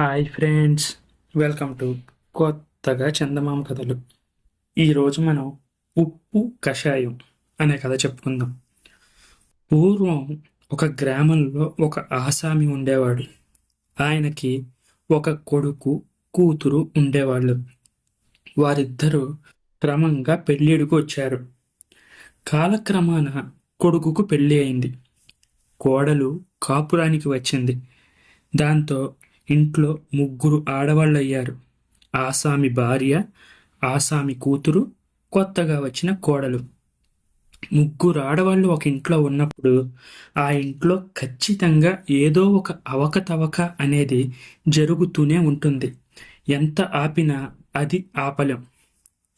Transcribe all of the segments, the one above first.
Hi friends. Welcome to కొత్తగా చందమామ కథలు. ఈరోజు మనం ఉప్పు కషాయం అనే కథ చెప్పుకుందాం. పూర్వం ఒక గ్రామంలో ఒక ఆసామి ఉండేవాడు. ఆయనకి ఒక కొడుకు కూతురు ఉండేవాళ్ళు. వారిద్దరూ క్రమంగా పెళ్ళిడుకు వచ్చారు. కాలక్రమాన కొడుకుకు పెళ్ళి అయింది. కోడలు కాపురానికి వచ్చింది. దాంతో ఇంట్లో ముగ్గురు ఆడవాళ్ళయ్యారు. ఆసామి భార్య ఆసామి కూతురు కొత్తగా వచ్చిన కోడలు. ముగ్గురు ఆడవాళ్ళు ఒక ఇంట్లో ఉన్నప్పుడు ఆ ఇంట్లో ఖచ్చితంగా ఏదో ఒక అవకతవక అనేది జరుగుతూనే ఉంటుంది. ఎంత ఆపినా అది ఆపలేం.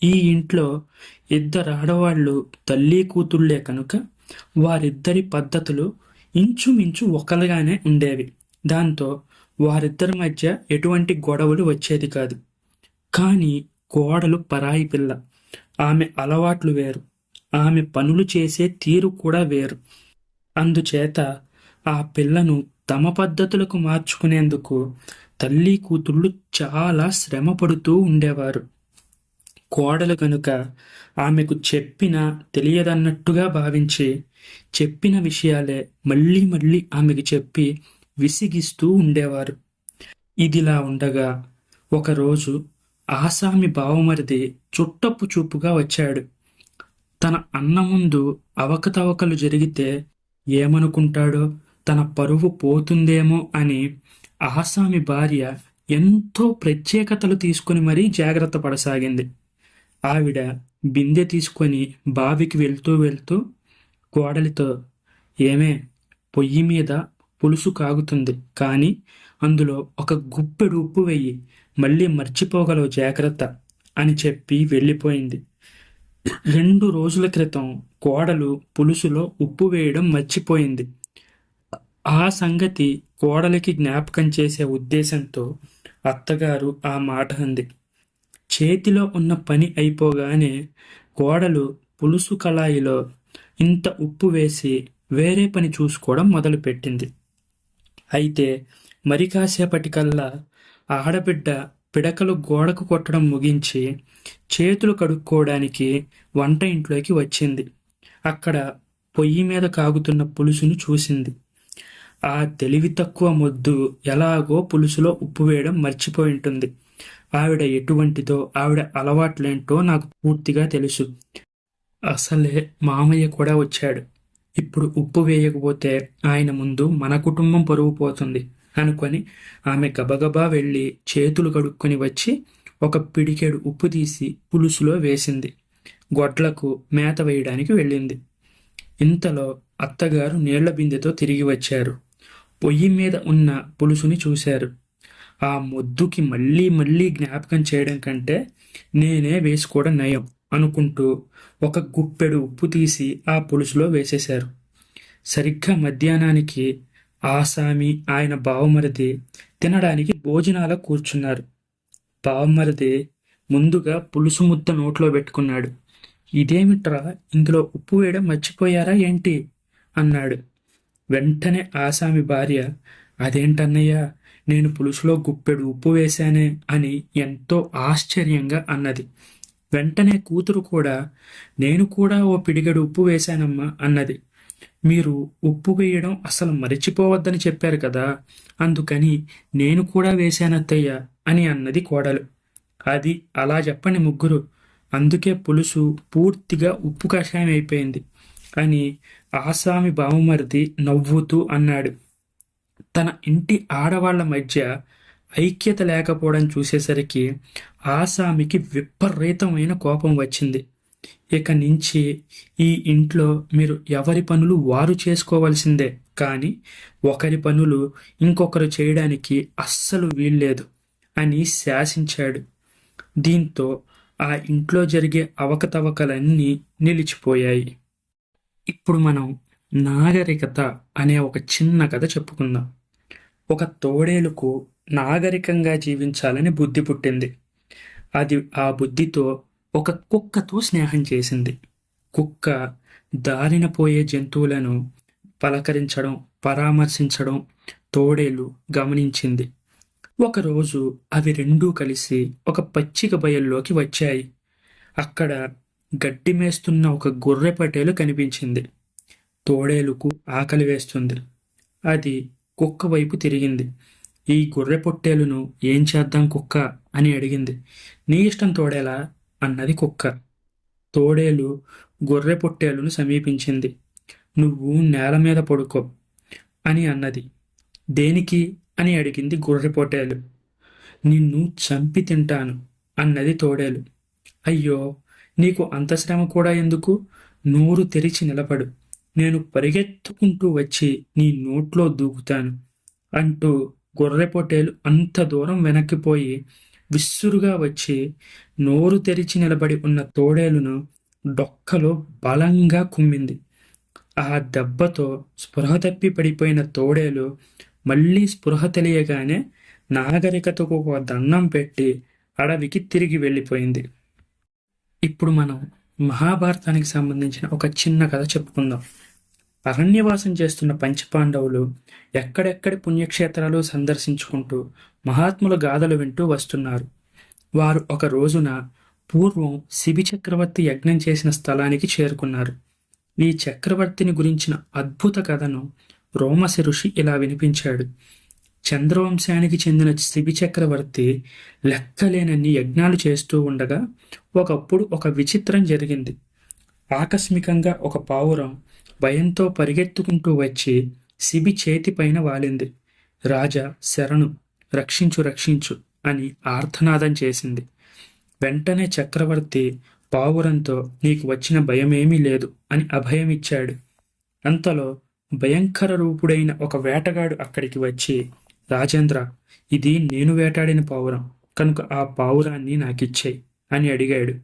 ఈ ఇంట్లో ఇద్దరు ఆడవాళ్ళు తల్లి కూతుళ్ళే కనుక వారిద్దరి పద్ధతులు ఇంచుమించు ఒకలుగానే ఉండేవి. దాంతో వారిద్దరి మధ్య ఎటువంటి గొడవలు వచ్చేది కాదు. కానీ కోడలు పరాయి పిల్ల. ఆమె అలవాట్లు వేరు. ఆమె పనులు చేసే తీరు కూడా వేరు. అందుచేత ఆ పిల్లను తమ పద్ధతులకు మార్చుకునేందుకు తల్లి కూతుళ్ళు చాలా శ్రమ పడుతూ ఉండేవారు. కోడలు కనుక ఆమెకు చెప్పిన తెలియదన్నట్టుగా భావించి చెప్పిన విషయాలే మళ్ళీ మళ్ళీ ఆమెకు చెప్పి విసిగిస్తూ ఉండేవారు. ఇదిలా ఉండగా ఒకరోజు ఆసామి బావమరిది చుట్టపు చూపుగా వచ్చాడు. తన అన్న ముందు అవకతవకలు జరిగితే ఏమనుకుంటాడో తన పరువు పోతుందేమో అని ఆసామి భార్య ఎంతో ప్రత్యేకతలు తీసుకుని మరీ జాగ్రత్త పడసాగింది. ఆవిడ బిందె తీసుకొని బావికి వెళ్తూ వెళ్తూ కోడలితో ఏమే పొయ్యి మీద పులుసు కాగుతుంది. కానీ అందులో ఒక గుప్పెడు ఉప్పు వెయ్యి మళ్ళీ మర్చిపోగలవు జాగ్రత్త అని చెప్పి వెళ్ళిపోయింది. రెండు రోజుల క్రితం కోడలు పులుసులో ఉప్పు వేయడం మర్చిపోయింది. ఆ సంగతి కోడలికి జ్ఞాపకం చేసే ఉద్దేశంతో అత్తగారు ఆ మాట అంది. చేతిలో ఉన్న పని అయిపోగానే కోడలు పులుసు కళాయిలో ఇంత ఉప్పు వేసి వేరే పని చూసుకోవడం మొదలుపెట్టింది. అయితే మరి కాసేపటికల్లా ఆడబిడ్డ పిడకలు గోడకు కొట్టడం ముగించి చేతులు కడుక్కోవడానికి వంట ఇంట్లోకి వచ్చింది. అక్కడ పొయ్యి మీద కాగుతున్న పులుసును చూసింది. ఆ తెలివి తక్కువ మొద్దు ఎలాగో పులుసులో ఉప్పు వేయడం మర్చిపోయి ఉంటుంది. ఆవిడ ఎటువంటిదో ఆవిడ అలవాట్లేంటో నాకు పూర్తిగా తెలుసు. అసలే మామయ్య కూడా వచ్చాడు. ఇప్పుడు ఉప్పు వేయకపోతే ఆయన ముందు మన కుటుంబం పరువు పోతుంది అనుకొని ఆమె గబగబా వెళ్ళి చేతులు కడుక్కొని వచ్చి ఒక పిడికేడు ఉప్పు తీసి పులుసులో వేసింది. గొడ్లకు మేత వేయడానికి వెళ్ళింది. ఇంతలో అత్తగారు నీళ్ళ బిందెతో తిరిగి వచ్చారు. పొయ్యి మీద ఉన్న పులుసుని చూశారు. ఆ మొద్దుకి మళ్ళీ మళ్ళీ జ్ఞాపకం చేయడం కంటే నేనే వేసుకోవడం నయం. అనుకుంటూ ఒక గుప్పెడు ఉప్పు తీసి ఆ పులుసులో వేసేశారు. సరిగ్గా మధ్యాహ్నానికి ఆసామి ఆయన బావమరిది తినడానికి భోజనాల కూర్చున్నారు. బావమరిది ముందుగా పులుసు ముద్ద నోట్లో పెట్టుకున్నాడు. ఇదేమిట్రా? ఇందులో ఉప్పు వేయడం మర్చిపోయారా ఏంటి? అన్నాడు. వెంటనే ఆసామి భార్య అదేంటన్నయ్యా? నేను పులుసులో గుప్పెడు ఉప్పు వేశానే అని ఎంతో ఆశ్చర్యంగా అన్నది. వెంటనే కూతురు కూడా నేను కూడా ఓ పిడిగడు ఉప్పు వేశానమ్మా అన్నది. మీరు ఉప్పు వేయడం అసలు మరిచిపోవద్దని చెప్పారు కదా అందుకని నేను కూడా వేశానత్తయ్య అని అన్నది కోడలు. అది అలా చెప్పని ముగ్గురు. అందుకే పులుసు పూర్తిగా ఉప్పు కషాయం అయిపోయింది అని ఆసామి బావమరిది నవ్వుతూ అన్నాడు. తన ఇంటి ఆడవాళ్ళ మధ్య ఐక్యత లేకపోవడం చూసేసరికి ఆసామికి విపరీతమైన కోపం వచ్చింది. ఇక నుంచి ఈ ఇంట్లో మీరు ఎవరి పనులు వారు చేసుకోవాల్సిందే. కానీ ఒకరి పనులు ఇంకొకరు చేయడానికి అస్సలు వీల్లేదు అని శాసించాడు. దీంతో ఆ ఇంట్లో జరిగే అవకతవకలన్నీ నిలిచిపోయాయి. ఇప్పుడు మనం నాగరికత అనే ఒక చిన్న కథ చెప్పుకుందాం. ఒక తోడేలుకు నాగరికంగా జీవించాలని బుద్ధి పుట్టింది. అది ఆ బుద్ధితో ఒక కుక్కతో స్నేహం చేసింది. కుక్క దారిన పోయే జంతువులను పలకరించడం పరామర్శించడం తోడేలు గమనించింది. ఒకరోజు అవి రెండూ కలిసి ఒక పచ్చిక బయల్లోకి వచ్చాయి. అక్కడ గడ్డి మేస్తున్న ఒక గొర్రె పటేలు కనిపించింది. తోడేలుకు ఆకలి వేస్తుంది. అది కుక్క వైపు తిరిగింది. ఈ గొర్రె పొట్టేలును ఏం చేద్దాం కుక్క అని అడిగింది. నీ ఇష్టం తోడేలా అన్నది కుక్క. తోడేలు గొర్రె పొట్టేలును సమీపించింది. నువ్వు నేల మీద పడుకో అని అన్నది. దేనికి అని అడిగింది గొర్రె పొట్టేలు. నిన్ను చంపి తింటాను అన్నది తోడేలు. అయ్యో నీకు అంత శ్రమ కూడా ఎందుకు? నోరు తెరిచి నిలబడు. నేను పరిగెత్తుకుంటూ వచ్చి నీ నోట్లో దూకుతాను అంటూ గొర్రెపొట్టేలు అంత దూరం వెనక్కిపోయి విస్సురుగా వచ్చి నోరు తెరిచి నిలబడి ఉన్న తోడేలును డొక్కలో బలంగా కుమ్మింది. ఆ దెబ్బతో స్పృహ తప్పి పడిపోయిన తోడేలు మళ్ళీ స్పృహ తెలియగానే నాగరికతకు ఒక దండం పెట్టి అడవికి తిరిగి వెళ్ళిపోయింది. ఇప్పుడు మనం మహాభారతానికి సంబంధించిన ఒక చిన్న కథ చెప్పుకుందాం. అరణ్యవాసం చేస్తున్న పంచపాండవులు ఎక్కడెక్కడి పుణ్యక్షేత్రాలు సందర్శించుకుంటూ మహాత్ముల గాథలు వింటూ వస్తున్నారు. వారు ఒక రోజున పూర్వం శిబి చక్రవర్తి యజ్ఞం చేసిన స్థలానికి చేరుకున్నారు. ఈ చక్రవర్తిని గురించిన అద్భుత కథను రోమశ ఋషి ఇలా వినిపించాడు. చంద్రవంశానికి చెందిన శిబి చక్రవర్తి లెక్కలేనన్ని యజ్ఞాలు చేస్తూ ఉండగా ఒకప్పుడు ఒక విచిత్రం జరిగింది. ఆకస్మికంగా ఒక పావురం భయంతో పరిగెత్తుకుంటూ వచ్చి సిబి చేతిపైన వాలింది. రాజా శరణు రక్షించు రక్షించు అని ఆర్తనాదం చేసింది. వెంటనే చక్రవర్తి పావురంతో నీకు వచ్చిన భయమేమీ లేదు అని అభయమిచ్చాడు. అంతలో భయంకర రూపుడైన ఒక వేటగాడు అక్కడికి వచ్చి రాజేంద్ర ఇది నేను వేటాడిన పావురం కనుక ఆ పావురాన్ని నాకిచ్చేయి అని అడిగాడు.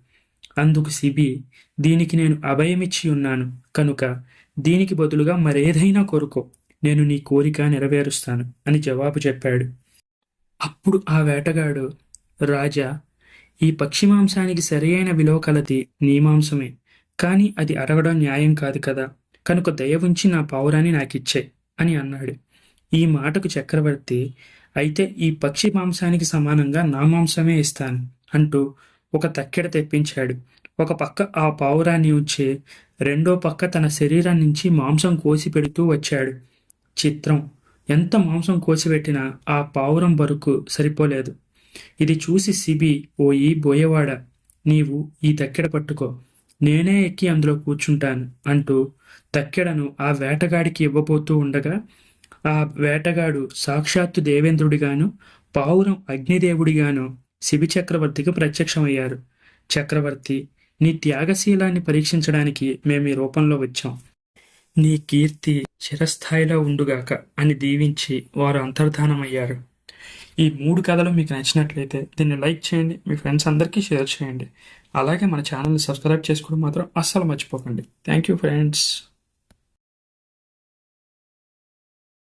అందుకు సిబి దీనికి నేను అభయమిచ్చి ఉన్నాను. కనుక దీనికి బదులుగా మరేదైనా కోరుకో. నేను నీ కోరిక నెరవేరుస్తాను అని జవాబు చెప్పాడు. అప్పుడు ఆ వేటగాడు రాజా ఈ పక్షి మాంసానికి సరియైన విలువ కలది నీ మాంసమే. కానీ అది అడగడం న్యాయం కాదు కదా. కనుక దయ ఉంచి నా పావురాన్ని నాకిచ్చే అని అన్నాడు. ఈ మాటకు చక్రవర్తి అయితే ఈ పక్షి మాంసానికి సమానంగా నా మాంసమే ఇస్తాను అంటూ ఒక తక్కెడ తెప్పించాడు. ఒక పక్క ఆ పావురాన్ని ఉంచే రెండో పక్క తన శరీరం నుంచి మాంసం కోసి పెడుతూ వచ్చాడు. చిత్రం. ఎంత మాంసం కోసిపెట్టినా ఆ పావురం వరకు సరిపోలేదు. ఇది చూసి సిబి ఓ ఈ బోయవాడ నీవు ఈ తక్కెడ పట్టుకో. నేనే ఎక్కి అందులో కూర్చుంటాను అంటూ తక్కెడను ఆ వేటగాడికి ఇవ్వబోతూ ఉండగా ఆ వేటగాడు సాక్షాత్తు దేవేంద్రుడిగాను పావురం అగ్నిదేవుడిగాను శిబి చక్రవర్తికి ప్రత్యక్షమయ్యారు. చక్రవర్తి నీ త్యాగశీలాన్ని పరీక్షించడానికి మేము ఈ రూపంలో వచ్చాం. నీ కీర్తి చిరస్థాయిలో ఉండుగాక అని దీవించి వారు అంతర్ధానమయ్యారు. ఈ మూడు కథలు మీకు నచ్చినట్లయితే దీన్ని లైక్ చేయండి మీ ఫ్రెండ్స్ అందరికీ షేర్ చేయండి. అలాగే మన ఛానల్ని సబ్స్క్రైబ్ చేసుకోవడం మాత్రం అస్సలు మర్చిపోకండి. Thank you friends.